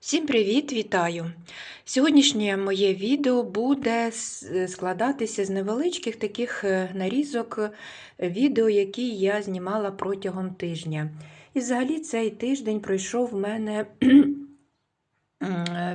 Всім привіт, вітаю! Сьогоднішнє моє відео буде складатися з невеличких таких е, нарізок е, відео, які я знімала протягом тижня. І взагалі цей тиждень пройшов в мене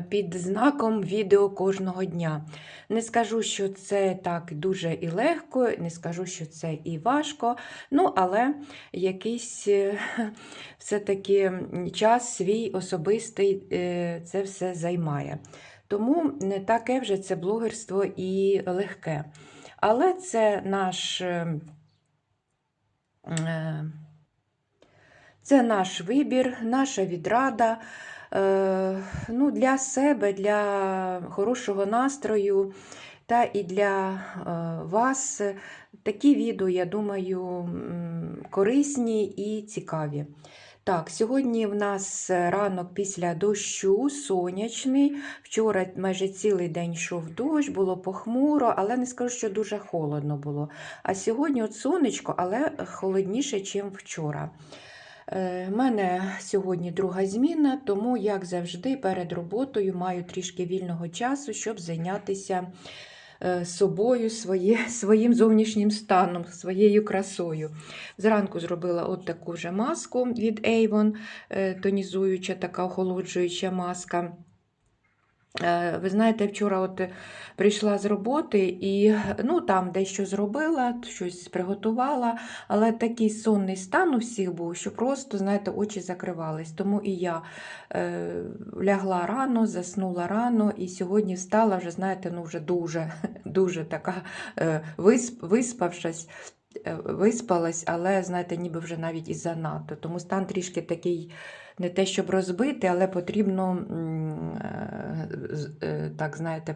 під знаком відео кожного дня. Не скажу, що це так дуже і легко, не скажу, що це і важко, ну але якийсь е, все-таки час свій особистий е, це все займає. Тому не таке вже це блогерство і легке. Але це наш. е, е, Це наш вибір, наша відрада. Е, ну, Для себе, для хорошого настрою та і для е, вас такі відео, я думаю, корисні і цікаві. Так, сьогодні в нас ранок після дощу, сонячний. Вчора майже цілий день йшов дощ, було похмуро, але не скажу, що дуже холодно було. А сьогодні от сонечко, але холодніше, ніж вчора. У мене сьогодні друга зміна, тому, як завжди, перед роботою маю трішки вільного часу, щоб зайнятися е, собою, своє, своїм зовнішнім станом, своєю красою. Зранку зробила от таку вже маску від Avon, е, тонізуюча, така охолоджуюча маска. Е, Ви знаєте, вчора от прийшла з роботи і ну, там дещо зробила, щось приготувала, але такий сонний стан у всіх був, що просто, знаєте, очі закривались. Тому і я е, лягла рано, заснула рано, і сьогодні встала вже, знаєте, ну вже дуже, дуже така е, висп, виспавшись. Е, Виспалась, але, знаєте, ніби вже навіть і занадто. Тому стан трішки такий не те, щоб розбити, але потрібно, е, е, так знаєте,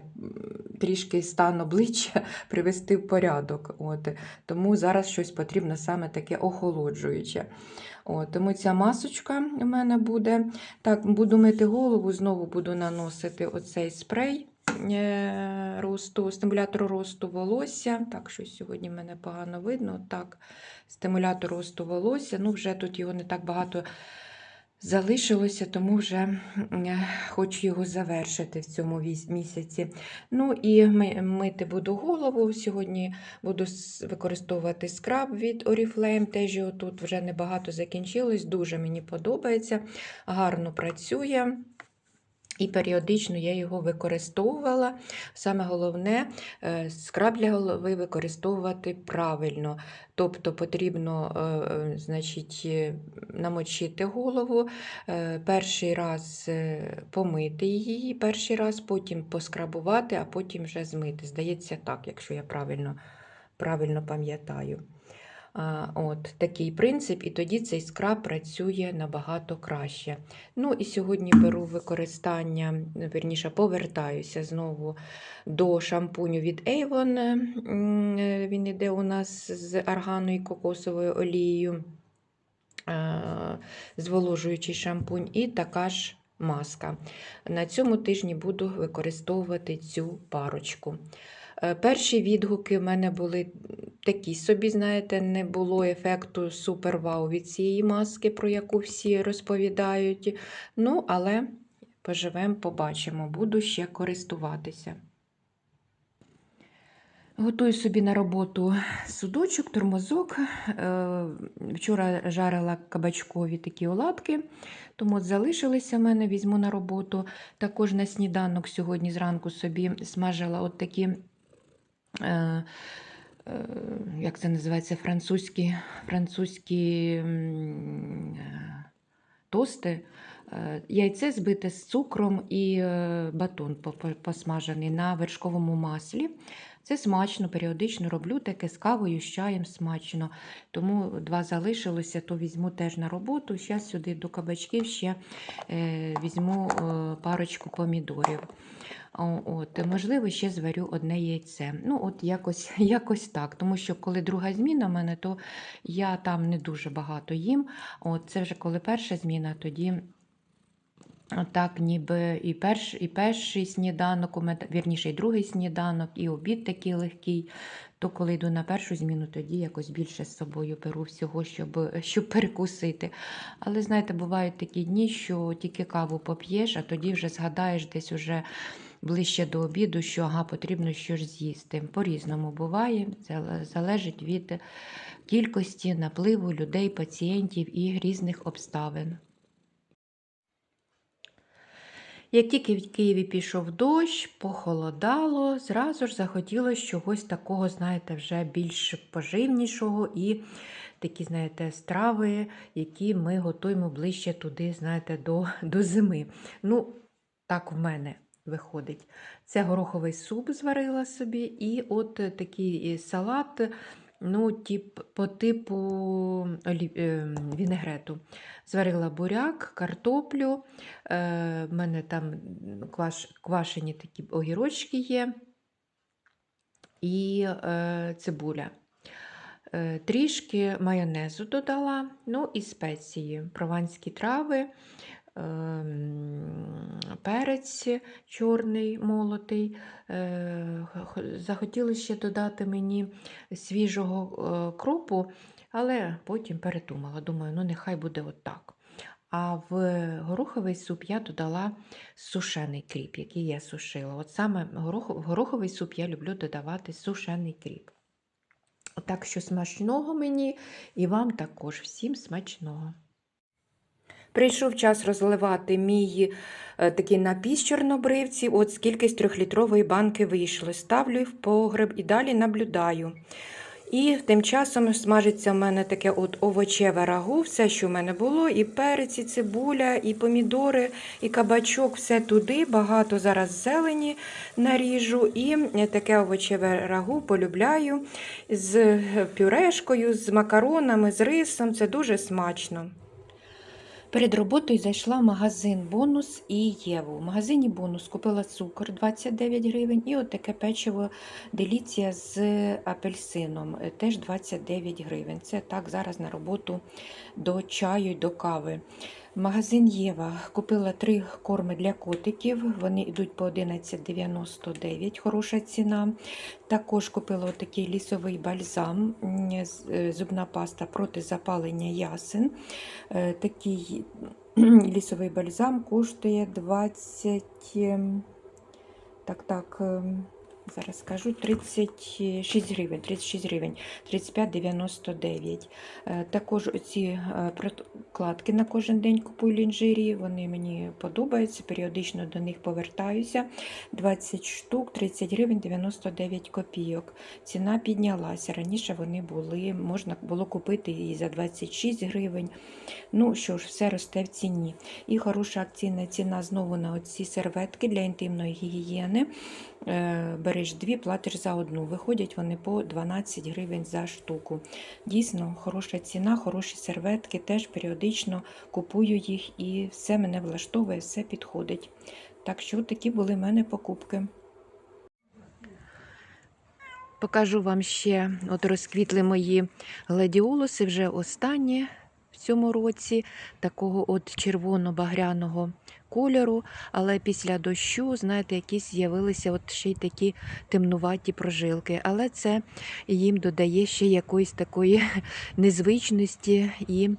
трішки стан обличчя привести в порядок. От. Тому зараз щось потрібно саме таке охолоджуюче. От. Тому ця масочка у мене буде. Так, буду мити голову, знову буду наносити оцей спрей. Е, Росту, стимулятор росту волосся. Так, щось сьогодні мене погано видно. Так, стимулятор росту волосся. Ну, вже тут його не так багато залишилося, тому вже е, хочу його завершити в цьому місяці. Ну і мити буду голову. Сьогодні буду використовувати скраб від Oriflame. Теж його тут вже небагато закінчилось. Дуже мені подобається, гарно працює. І періодично я його використовувала. Саме головне, е, скраб для голови використовувати правильно. Тобто потрібно е, е, значить, е, намочити голову, е, перший раз е, помити її, перший раз, потім поскрабувати, а потім вже змити. Здається, так, якщо я правильно, правильно пам'ятаю. От такий принцип, і тоді цей скраб працює набагато краще. Ну і сьогодні беру використання, верніше повертаюся знову до шампуню від Avon. Він іде у нас з арганою і кокосовою олією, зволожуючий шампунь, і така ж маска. На цьому тижні буду використовувати цю парочку. Е, Перші відгуки в мене були такі собі, знаєте, не було ефекту супер-вау від цієї маски, про яку всі розповідають. Ну, але поживемо, побачимо, буду ще користуватися. Готую собі на роботу судочок, тормозок. Е, Вчора жарила кабачкові такі оладки, тому залишилися в мене, візьму на роботу. Також на сніданок сьогодні зранку собі смажила от такі, як це називається, французькі, французькі е, тости. Е, Яйце збите з цукром і е, батон по- по- посмажений на вершковому маслі. Це смачно, періодично роблю таке з кавою, з чаєм смачно. Тому два залишилося, то візьму теж на роботу. Зараз сюди до кабачків ще е, візьму парочку помідорів. От, можливо, ще зварю одне яйце. Ну, от якось, якось так. Тому що коли друга зміна в мене, то я там не дуже багато їм. От, це вже коли перша зміна, тоді Так, ніби і, перш, і перший сніданок, вірніше, і другий сніданок, і обід такий легкий. То коли йду на першу зміну, тоді якось більше з собою беру всього, щоб, щоб перекусити. Але знаєте, бувають такі дні, що тільки каву поп'єш, а тоді вже згадаєш десь уже ближче до обіду, що ага, потрібно щось з'їсти. По-різному буває, це залежить від кількості напливу людей, пацієнтів і різних обставин. Як тільки в Києві пішов дощ, похолодало, зразу ж захотілося чогось такого, знаєте, вже більш поживнішого і такі, знаєте, страви, які ми готуємо ближче туди, знаєте, до, до зими. Ну, так в мене виходить. Це гороховий суп зварила собі, і от такий салат, ну, тип, по типу олі... е, вінегрету. Зварила буряк, картоплю. Е, в мене там кваш... квашені такі огірочки є і е, цибуля. Е, Трішки майонезу додала, ну і спеції, прованські трави, ем, перець чорний молотий. Е, Захотілося ще додати мені свіжого е, кропу, але потім передумала. Думаю, ну нехай буде отак. А в гороховий суп я додала сушений кріп, який я сушила. От саме в гороховий суп я люблю додавати сушений кріп. Так що смачного мені і вам також всім смачного. Прийшов час розливати мій е, такий напій з чорнобривці. От скільки з трьохлітрової банки вийшло. Ставлю в погреб і далі наблюдаю. І тим часом смажиться в мене таке от овочеве рагу, все, що в мене було, і перець, і цибуля, і помідори, і кабачок, все туди. Багато зараз зелені наріжу. І таке овочеве рагу полюбляю з пюрешкою, з макаронами, з рисом. Це дуже смачно. Перед роботою зайшла в магазин Бонус і Єву. В магазині Бонус купила цукор 29 гривень і от таке печиво деліція з апельсином, е, теж 29 гривень. Це так зараз на роботу до чаю й до кави. Магазин Єва купила три корми для котиків. Вони йдуть по 11,99, хороша ціна. Також купила такий лісовий бальзам, е, зубна паста проти запалення ясен. Е, Такий лісовий бальзам коштує 20. ем, Так, так, ем, зараз скажу 36 гривень, 36 гривень, 35,99. Е, Також оці е, прокладки на кожен день купую лінжирі, вони мені подобаються, періодично до них повертаюся. 20 штук, 30 гривень 99 копійок. Ціна піднялася. Раніше вони були, можна було купити і за 26 гривень. Ну що ж, все росте в ціні. І хороша акційна ціна знову на оці серветки для інтимної гігієни. Береш дві, платиш за одну. Виходять вони по 12 гривень за штуку. Дійсно, хороша ціна, хороші серветки. Теж періодично купую їх і все мене влаштовує, все підходить. Так що такі були в мене покупки. Покажу вам ще, от розквітли мої гладіолуси, вже останні цьому році, такого от червоно-багряного кольору, але після дощу, знаєте, якісь з'явилися от ще й такі темнуваті прожилки. Але це їм додає ще якоїсь такої незвичності і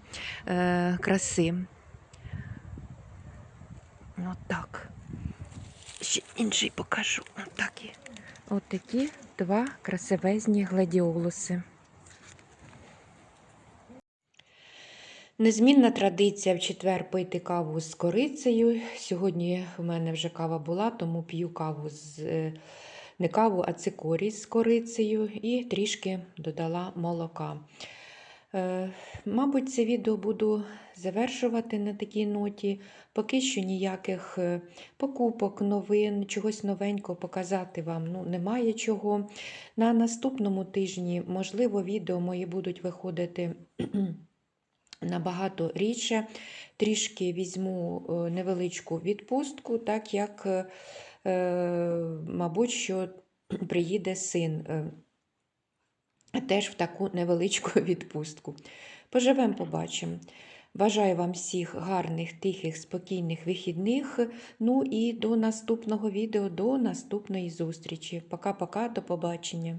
е, краси. От так. Ще інший покажу. От такі. От такі два красивезні гладіолуси. Незмінна традиція в четвер пити каву з корицею. Сьогодні в мене вже кава була, тому п'ю каву з е, не каву, а цикорій з корицею і трішки додала молока. Е, Мабуть, це відео буду завершувати на такій ноті. Поки що ніяких е, покупок, новин, чогось новенького показати вам ну, немає чого. На наступному тижні, можливо, відео мої будуть виходити набагато рідше. Трішки візьму е, невеличку відпустку, так як, е, е, мабуть, що приїде син теж в таку невеличку відпустку. Поживемо, побачимо. Бажаю вам всіх гарних, тихих, спокійних вихідних. Ну і до наступного відео, до наступної зустрічі. Пока-пока, до побачення.